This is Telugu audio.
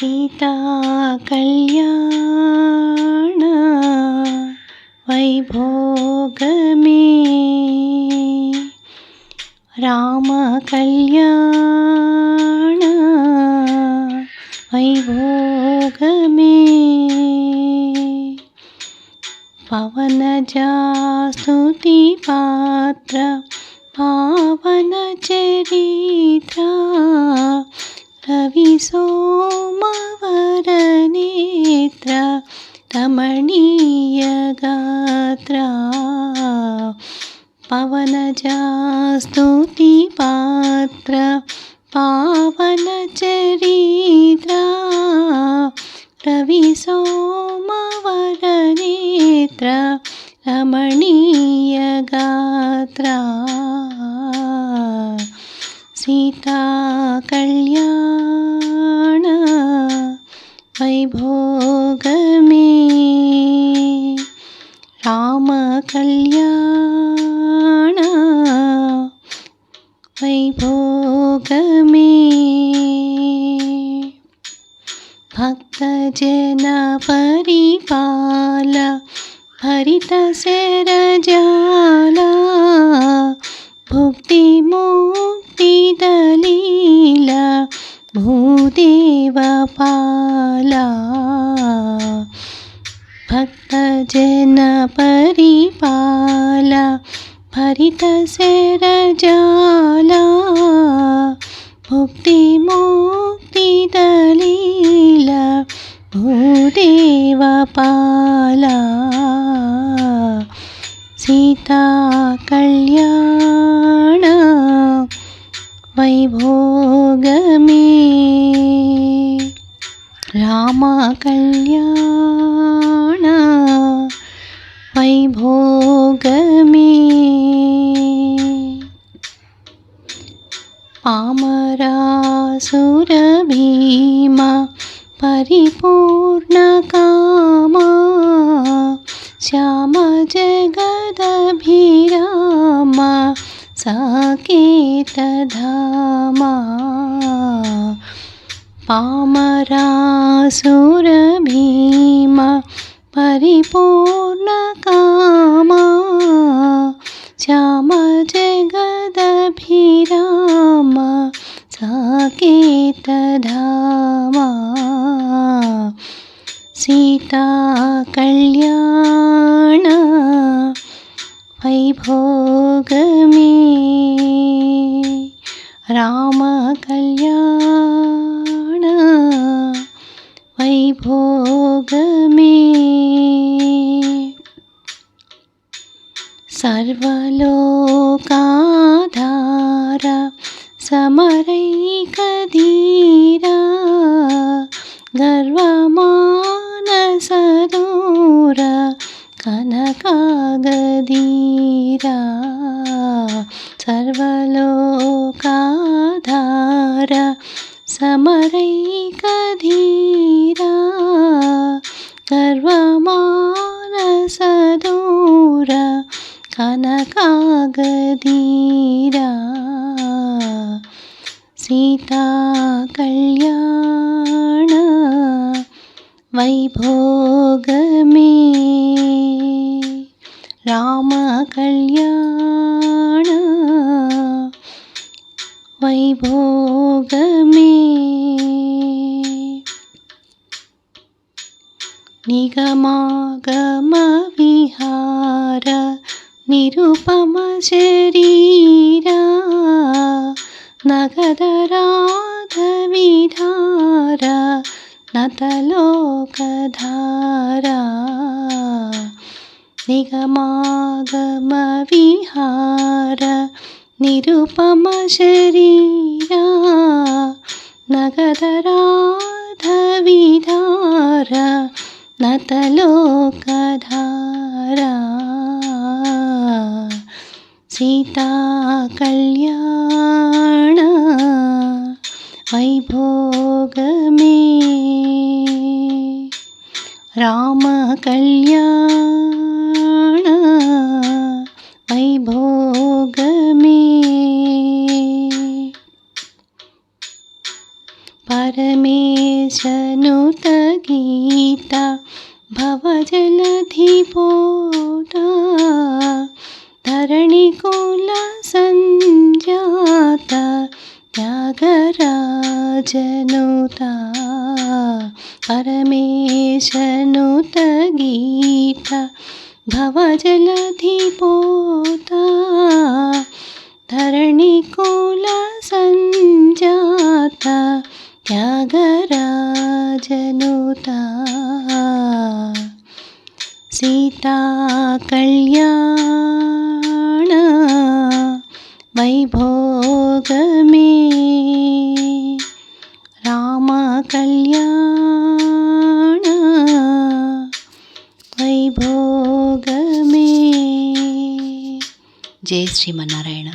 സീതാ കല്യാണ വൈഭോഗമേ. രാമ കല്യാണ വൈഭോഗമേ. പവനജാസ്തുതി പാത്ര പാവന ചരിത്ര कविसोमवरनेत्र रमणीयगात्रा। पवनजास्तुतिपात्र पावनचरित्रा। रविसोमवरनेत्र रमणीयगात्रा। సీతా కళ్యాణ వైభోగమే. రామ కళ్యాణ వైభోగమే. భక్తజన పరిపాల హరిత శరజాలా भक्ति भूदेवपाला। भक्तजनपरिपाला भरितशरजाला पाला भूदेवपाला। സീതാ കല്യാണ വൈഭോഗമേ. രാമ കല്യാണ വൈഭോഗമേ. പാമരാസുരഭീമ പരിപൂർണകാമ ശ്യാമ ജഗ వైభోగమే రామ కళ్యాణ వైభోగమే పామరాసుర భీమ పరిపూర్ణ रामकल्याण वैभोगमे। सर्वलोकाधार समरैकधीरा गर्वमानसदूर कनकागधीरा കധീരാ സർവമാനസദൂര കനകാഗധീരാ സീതാ കല്യാണ വൈഭോഗമേ രാമ കല്യാണ വൈഭോഗമേ నిగమాగమ విహార నిరుపమ శరీరా నగదరాధ విధార నతలోకధారా సీతా కళ్యాణ వైభోగమే. రామ కళ్యాణ వైభోగమే. పరమేశనుత గీత భవజలధిపోత ధరణికుల సంజాత త్యాగరాజనుత. పరమేశనుత గీత భవజలధిపోత. ధరణికుల సంజాత త్యాగరాజనుత. సీతా కళ్యాణ భోగమే. రామ కళ్యాణ వైభోగమే. జై శ్రీమన్నారాయణ.